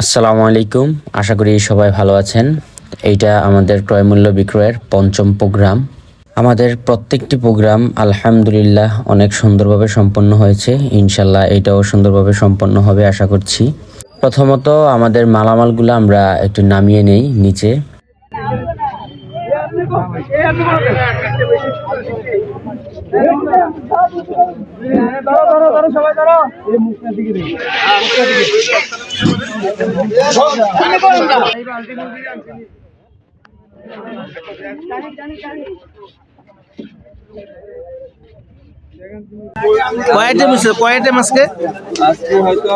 আসসালামু আলাইকুম। আশা করি সবাই ভালো আছেন। এইটা আমাদের ক্রয়মূল্য বিক্রয়ের পঞ্চম প্রোগ্রাম। আমাদের প্রত্যেকটি প্রোগ্রাম আলহামদুলিল্লাহ অনেক সুন্দরভাবে সম্পন্ন হয়েছে। ইনশাল্লাহ এটাও সুন্দরভাবে সম্পন্ন হবে, আশা করছি। প্রথমত আমাদের মালামালগুলো আমরা একটু নামিয়ে নেই নিচে। কয় আইটেম কয় আইটেম আজকে? আজকে হয়তো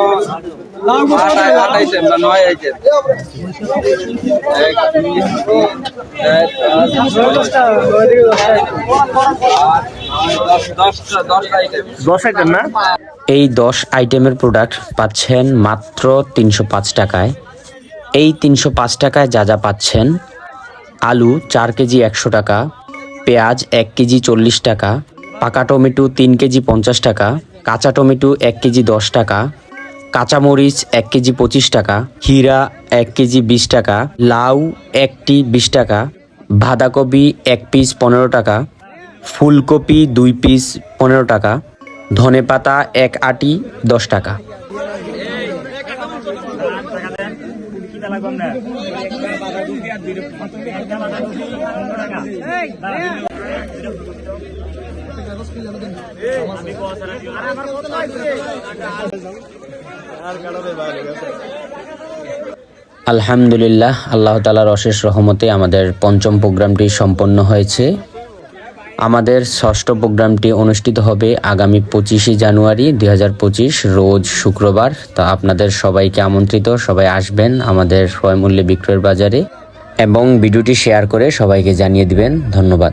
নয় দশ আইটেম। না? এই দশ আইটেমের প্রোডাক্ট পাচ্ছেন মাত্র তিনশো পাঁচ টাকায়। এই তিনশো পাঁচ টাকায় যা যা পাচ্ছেন আলু চার কেজি একশো টাকা পেঁয়াজ এক কেজি চল্লিশ টাকা পাকা টমেটো তিন কেজি পঞ্চাশ টাকা কাঁচা টমেটো এক কেজি দশ টাকা কাঁচামরিচ এক কেজি পঁচিশ টাকা, হীরা এক কেজি বিশ টাকা, লাউ একটি বিশ টাকা, বাঁধাকপি এক পিস পনেরো টাকা, ফুলকপি দুই পিস পনেরো টাকা ধনেপাতা এক আটি দশ টাকা। আলহামদুলিল্লাহ, আল্লাহ তালার অশেষ রহমতে আমাদের পঞ্চম প্রোগ্রামটি সম্পন্ন হয়েছে। আমাদের ষষ্ঠ প্রোগ্রামটি অনুষ্ঠিত হবে আগামী পঁচিশে জানুয়ারি দু হাজার পঁচিশ, রোজ শুক্রবার। তা আপনাদের সবাইকে আমন্ত্রিত, সবাই আসবেন আমাদের ক্রয় মূল্যে বিক্রয়ের বাজারে। এবং ভিডিওটি শেয়ার করে সবাইকে জানিয়ে দিবেন ধন্যবাদ।